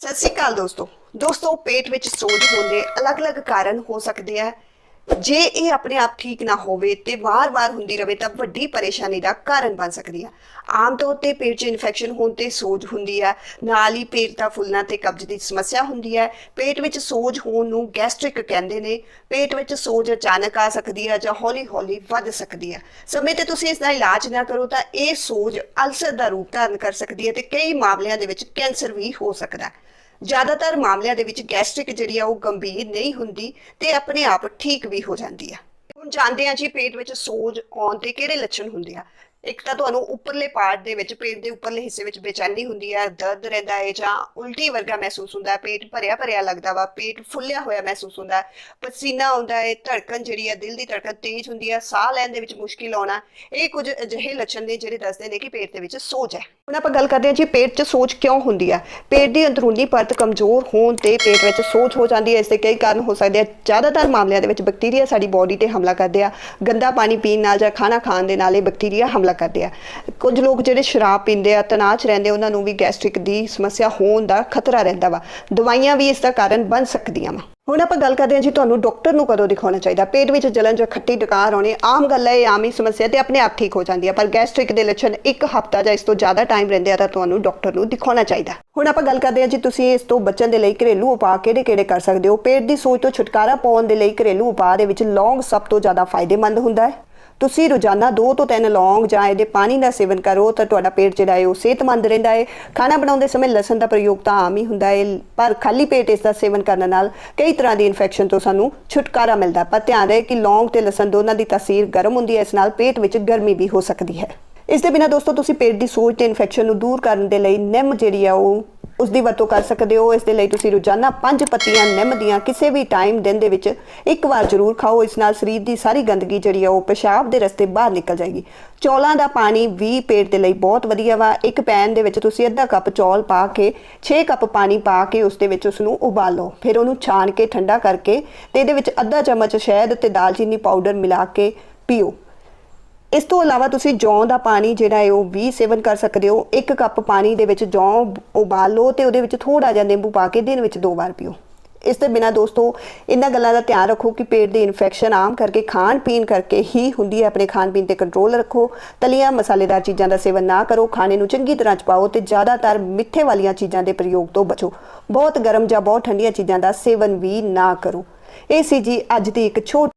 ਸਤਿ ਸ਼੍ਰੀ ਅਕਾਲ ਦੋਸਤੋ। ਦੋਸਤੋ, ਪੇਟ ਵਿੱਚ ਸੋਜ ਹੋਣ ਦੇ ਅਲੱਗ-ਅਲੱਗ ਕਾਰਨ ਹੋ ਸਕਦੇ ਆ। ਜੇ ਇਹ ਆਪਣੇ ਆਪ ਠੀਕ ਨਾ ਹੋਵੇ ਤੇ ਵਾਰ-ਵਾਰ ਹੁੰਦੀ ਰਹੇ ਤਾਂ ਵੱਡੀ ਪਰੇਸ਼ਾਨੀ ਦਾ ਕਾਰਨ ਬਣ ਸਕਦੀ ਹੈ। ਆਮ ਤੌਰ ਤੇ ਪੇਟ 'ਚ ਇਨਫੈਕਸ਼ਨ ਹੋਣ ਤੇ ਸੋਜ ਹੁੰਦੀ ਹੈ। ਨਾਲ ਹੀ ਪੇਟ ਦਾ ਫੁੱਲਣਾ ਤੇ ਕਬਜ਼ ਦੀ ਸਮੱਸਿਆ ਹੁੰਦੀ ਹੈ। ਪੇਟ ਵਿੱਚ ਸੋਜ ਹੋਣ ਨੂੰ ਗੈਸਟ੍ਰਿਕ ਕਹਿੰਦੇ ਨੇ। ਪੇਟ ਵਿੱਚ ਸੋਜ ਅਚਾਨਕ ਆ ਸਕਦੀ ਹੈ ਜਾਂ ਹੌਲੀ-ਹੌਲੀ ਵੱਧ ਸਕਦੀ ਹੈ। ਸਮੇਂ ਤੇ ਤੁਸੀਂ ਇਸ ਦਾ ਇਲਾਜ ਨਾ ਕਰੋ ਤਾਂ ਇਹ ਸੋਜ ਅਲਸਰ ਦਾ ਰੂਪ ਧਾਰਨ ਕਰ ਸਕਦੀ ਹੈ ਤੇ ਕਈ ਮਾਮਲਿਆਂ ਦੇ ਵਿੱਚ ਕੈਂਸਰ ਵੀ ਹੋ ਸਕਦਾ ਹੈ। ਜ਼ਿਆਦਾਤਰ ਮਾਮਲਿਆਂ ਦੇ ਵਿੱਚ ਗੈਸਟ੍ਰਿਕ ਜਿਹੜੀ ਆ ਉਹ ਗੰਭੀਰ ਨਹੀਂ ਹੁੰਦੀ ਤੇ ਆਪਣੇ ਆਪ ਠੀਕ ਵੀ ਹੋ ਜਾਂਦੀ ਆ। ਹੁਣ ਜਾਣਦੇ ਹਾਂ ਜੀ ਪੇਟ ਵਿੱਚ ਸੋਜ ਆਉਣ ਦੇ ਕਿਹੜੇ ਲੱਛਣ ਹੁੰਦੇ ਆ? ਇੱਕ ਤਾਂ ਤੁਹਾਨੂੰ ਉੱਪਰਲੇ ਪਾਰਟ ਦੇ ਵਿੱਚ, ਪੇਟ ਦੇ ਉੱਪਰਲੇ ਹਿੱਸੇ ਵਿੱਚ ਬੇਚੈਨੀ ਹੁੰਦੀ ਹੈ, ਦਰਦ ਰਹਿੰਦਾ ਹੈ ਜਾਂ ਉਲਟੀ ਵਰਗਾ ਮਹਿਸੂਸ ਹੁੰਦਾ ਹੈ, ਪੇਟ ਭਰਿਆ ਭਰਿਆ ਲੱਗਦਾ ਵਾ, ਪੇਟ ਫੁੱਲਿਆ ਹੋਇਆ ਮਹਿਸੂਸ ਹੁੰਦਾ ਹੈ, ਪਸੀਨਾ ਆਉਂਦਾ ਹੈ, ਧੜਕਣ ਜਿਹੜੀ ਹੈ, ਦਿਲ ਦੀ ਧੜਕਨ ਤੇਜ਼ ਹੁੰਦੀ ਹੈ, ਸਾਹ ਲੈਣ ਦੇ ਵਿੱਚ ਮੁਸ਼ਕਿਲ ਆਉਣਾ, ਇਹ ਕੁਝ ਅਜਿਹੇ ਲੱਛਣ ਨੇ ਜਿਹੜੇ ਦੱਸਦੇ ਨੇ ਕਿ ਪੇਟ ਦੇ ਵਿੱਚ ਸੋਜ ਹੈ। ਹੁਣ ਆਪਾਂ ਗੱਲ ਕਰਦੇ ਹਾਂ ਜੀ ਪੇਟ 'ਚ ਸੋਜ ਕਿਉਂ ਹੁੰਦੀ ਹੈ? ਪੇਟ ਦੀ ਅੰਦਰੂਨੀ ਪਰਤ ਕਮਜ਼ੋਰ ਹੋਣ ਤੇ ਪੇਟ ਵਿੱਚ ਸੋਜ ਹੋ ਜਾਂਦੀ ਹੈ, ਇਸ ਦੇ ਕਈ ਕਾਰਨ ਹੋ ਸਕਦੇ ਆ। ਜ਼ਿਆਦਾਤਰ ਮਾਮਲਿਆਂ ਦੇ ਵਿੱਚ ਬੈਕਟੀਰੀਆ ਸਾਡੀ ਬੋਡੀ ਤੇ ਹਮਲਾ ਕਰਦੇ ਆ। ਗੰਦਾ ਪਾਣੀ ਪੀਣ ਨਾਲ ਜਾਂ ਖਾਣਾ ਖਾਣ ਦੇ ਨਾਲ ਇਹ ਬੈਕਟੀਰੀਆ ਹਮਲਾ ਕਰਦੇ ਆ। ਕੁਝ ਲੋਕ ਜਿਹੜੇ ਸ਼ਰਾਬ ਪੀਂਦੇ ਆ, ਤਣਾਅ 'ਚ ਰਹਿੰਦੇ ਉਹਨਾਂ ਨੂੰ ਵੀ ਗੈਸਟ੍ਰਿਕ ਦੀ ਸਮੱਸਿਆ ਹੋਣ ਦਾ ਖਤਰਾ ਰਹਿੰਦਾ ਵਾ। ਦਵਾਈਆਂ ਵੀ ਇਸ ਦਾ ਕਾਰਨ ਬਣ ਸਕਦੀਆਂ ਵਾ। ਹੁਣ ਆਪਾਂ ਗੱਲ ਕਰਦੇ ਹਾਂ ਜੀ ਤੁਹਾਨੂੰ ਡਾਕਟਰ ਨੂੰ ਕਦੋਂ ਦਿਖਾਉਣਾ ਚਾਹੀਦਾ। ਪੇਟ ਵਿੱਚ ਜਲਨ ਜਾਂ ਖੱਟੀ ਡਕਾਰ ਆਉਣੀ ਆਮ ਗੱਲ ਹੈ, ਇਹ ਆਮ ਹੀ ਸਮੱਸਿਆ ਤੇ ਆਪਣੇ ਆਪ ਠੀਕ ਹੋ ਜਾਂਦੀ ਹੈ। ਪਰ ਗੈਸਟ੍ਰਿਕ ਦੇ ਲੱਛਣ ਇੱਕ ਹਫ਼ਤਾ ਜਾਂ ਇਸ ਤੋਂ ਜ਼ਿਆਦਾ ਟਾਈਮ ਰਹਿੰਦੇ ਆ ਤਾਂ ਤੁਹਾਨੂੰ ਡਾਕਟਰ ਨੂੰ ਦਿਖਾਉਣਾ ਚਾਹੀਦਾ। ਹੁਣ ਆਪਾਂ ਗੱਲ ਕਰਦੇ ਹਾਂ ਜੀ ਤੁਸੀਂ ਇਸ ਤੋਂ ਬਚਣ ਦੇ ਲਈ ਘਰੇਲੂ ਉਪਾਅ ਕਿਹੜੇ-ਕਿਹੜੇ ਕਰ ਸਕਦੇ ਹੋ? ਪੇਟ ਦੀ ਸੋਜ ਤੋਂ ਛੁਟਕਾਰਾ ਪਾਉਣ ਦੇ ਲਈ ਘਰੇਲੂ ਉਪਾਅ ਦੇ ਵਿੱਚ ਲੌਂਗ ਸਭ ਤੋਂ ਜ਼ਿਆਦਾ ਫਾਇਦੇਮੰਦ ਹੁੰਦਾ ਹੈ। ਤੁਸੀਂ ਰੋਜ਼ਾਨਾ 2 ਤੋਂ 3 ਲੌਂਗ ਜਾਂ ਇਹਦੇ ਪਾਣੀ ਦਾ ਸੇਵਨ ਕਰੋ ਤਾਂ ਤੁਹਾਡਾ ਪੇਟ ਜਿਹੜਾ ਹੈ ਉਹ ਸਿਹਤਮੰਦ ਰਹਿੰਦਾ ਹੈ। ਖਾਣਾ ਬਣਾਉਂਦੇ ਸਮੇਂ ਲਸਣ ਦਾ ਪ੍ਰਯੋਗ ਤਾਂ ਆਮ ਹੀ ਹੁੰਦਾ ਹੈ, ਪਰ ਖਾਲੀ ਪੇਟ ਇਸ ਦਾ ਸੇਵਨ ਕਰਨ ਨਾਲ ਕਈ ਤਰ੍ਹਾਂ ਦੀ ਇਨਫੈਕਸ਼ਨ ਤੋਂ ਸਾਨੂੰ ਛੁਟਕਾਰਾ ਮਿਲਦਾ ਪਰ ਧਿਆਨ ਰਹੇ ਕਿ ਲੌਂਗ ਤੇ ਲਸਣ ਦੋਨਾਂ ਦੀ ਤਾਸੀਰ ਗਰਮ ਹੁੰਦੀ ਹੈ, ਇਸ ਨਾਲ ਪੇਟ ਵਿੱਚ ਗਰਮੀ ਵੀ ਹੋ ਸਕਦੀ ਹੈ। ਇਸ ਦੇ ਬਿਨਾਂ ਦੋਸਤੋ, ਤੁਸੀਂ ਪੇਟ ਦੀ ਸੋਜ ਤੇ ਇਨਫੈਕਸ਼ਨ ਨੂੰ ਦੂਰ ਕਰਨ ਦੇ ਲਈ ਨਿੰਮ ਜਿਹੜੀ ਆ ਉਹ ਉਸ ਦੀ ਵਰਤੋਂ ਕਰ ਸਕਦੇ ਹੋ। ਇਸ ਦੇ ਲਈ ਤੁਸੀਂ ਰੋਜ਼ਾਨਾ ਪੰਜ ਪੱਤੀਆਂ ਨਿੰਮ ਦੀਆਂ ਕਿਸੇ ਵੀ ਟਾਈਮ ਦਿਨ ਦੇ ਵਿੱਚ ਇੱਕ ਵਾਰ ਜ਼ਰੂਰ ਖਾਓ। ਇਸ ਨਾਲ ਸਰੀਰ ਦੀ ਸਾਰੀ ਗੰਦਗੀ ਜਿਹੜੀ ਆ, ਉਹ ਪਿਸ਼ਾਬ ਦੇ ਰਸਤੇ ਬਾਹਰ ਨਿਕਲ ਜਾਏਗੀ। ਚੌਲਾਂ ਦਾ ਪਾਣੀ ਵੀ ਪੇਟ ਦੇ ਲਈ ਬਹੁਤ ਵਧੀਆ ਵਾ। ਇੱਕ ਪੈਨ ਦੇ ਵਿੱਚ ਤੁਸੀਂ ਅੱਧਾ ਕੱਪ ਚੌਲ ਪਾ ਕੇ 6 ਕੱਪ ਪਾਣੀ ਪਾ ਕੇ ਉਸ ਦੇ ਵਿੱਚ ਉਸ ਨੂੰ ਉਬਾਲੋ ਫਿਰ ਉਹਨੂੰ ਛਾਣ ਕੇ ਠੰਡਾ ਕਰਕੇ ਤੇ ਇਹਦੇ ਵਿੱਚ ਅੱਧਾ ਚਮਚ ਸ਼ਹਿਦ ਤੇ ਦਾਲਚੀਨੀ ਪਾਊਡਰ ਮਿਲਾ ਕੇ ਪੀਓ। ਇਸ ਤੋਂ ਇਲਾਵਾ ਤੁਸੀਂ ਜੌਂ ਦਾ ਪਾਣੀ ਜਿਹੜਾ ਹੈ ਉਹ ਵੀ ਸੇਵਨ ਕਰ ਸਕਦੇ ਹੋ। ਇੱਕ ਕੱਪ ਪਾਣੀ ਦੇ ਵਿੱਚ ਜੌਂ ਉਬਾਲੋ ਲਓ ਤੇ ਉਹਦੇ ਵਿੱਚ ਥੋੜਾ ਜਿਹਾ ਨਿੰਬੂ ਪਾ ਕੇ ਦਿਨ ਵਿੱਚ ਦੋ ਵਾਰ ਪੀਓ। ਇਸ ਦੇ ਬਿਨਾ ਦੋਸਤੋ, ਇਹਨਾਂ ਗੱਲਾਂ ਦਾ ਧਿਆਨ ਰੱਖੋ ਕਿ ਪੇਟ ਦੀ ਇਨਫੈਕਸ਼ਨ ਆਮ ਕਰਕੇ ਖਾਣ ਪੀਣ ਕਰਕੇ ਹੀ ਹੁੰਦੀ ਹੈ। ਆਪਣੇ ਖਾਣ ਪੀਣ ਤੇ ਕੰਟਰੋਲ ਰੱਖੋ। ਤਲੀਆਂ ਮਸਾਲੇਦਾਰ ਚੀਜ਼ਾਂ ਦਾ ਸੇਵਨ ਨਾ ਕਰੋ। ਖਾਣੇ ਨੂੰ ਚੰਗੀ ਤਰ੍ਹਾਂ ਚਪਾਓ ਤੇ ਜ਼ਿਆਦਾਤਰ ਮਿੱਠੇ ਵਾਲੀਆਂ ਚੀਜ਼ਾਂ ਦੇ ਪ੍ਰਯੋਗ ਤੋਂ ਬਚੋ। ਬਹੁਤ ਗਰਮ ਜਾਂ ਬਹੁਤ ਠੰਡੀਆਂ ਚੀਜ਼ਾਂ ਦਾ ਸੇਵਨ ਵੀ ਨਾ ਕਰੋ। ਇਹ ਸੀ ਜੀ ਅੱਜ ਦੀ ਇੱਕ ਛੋਟੀ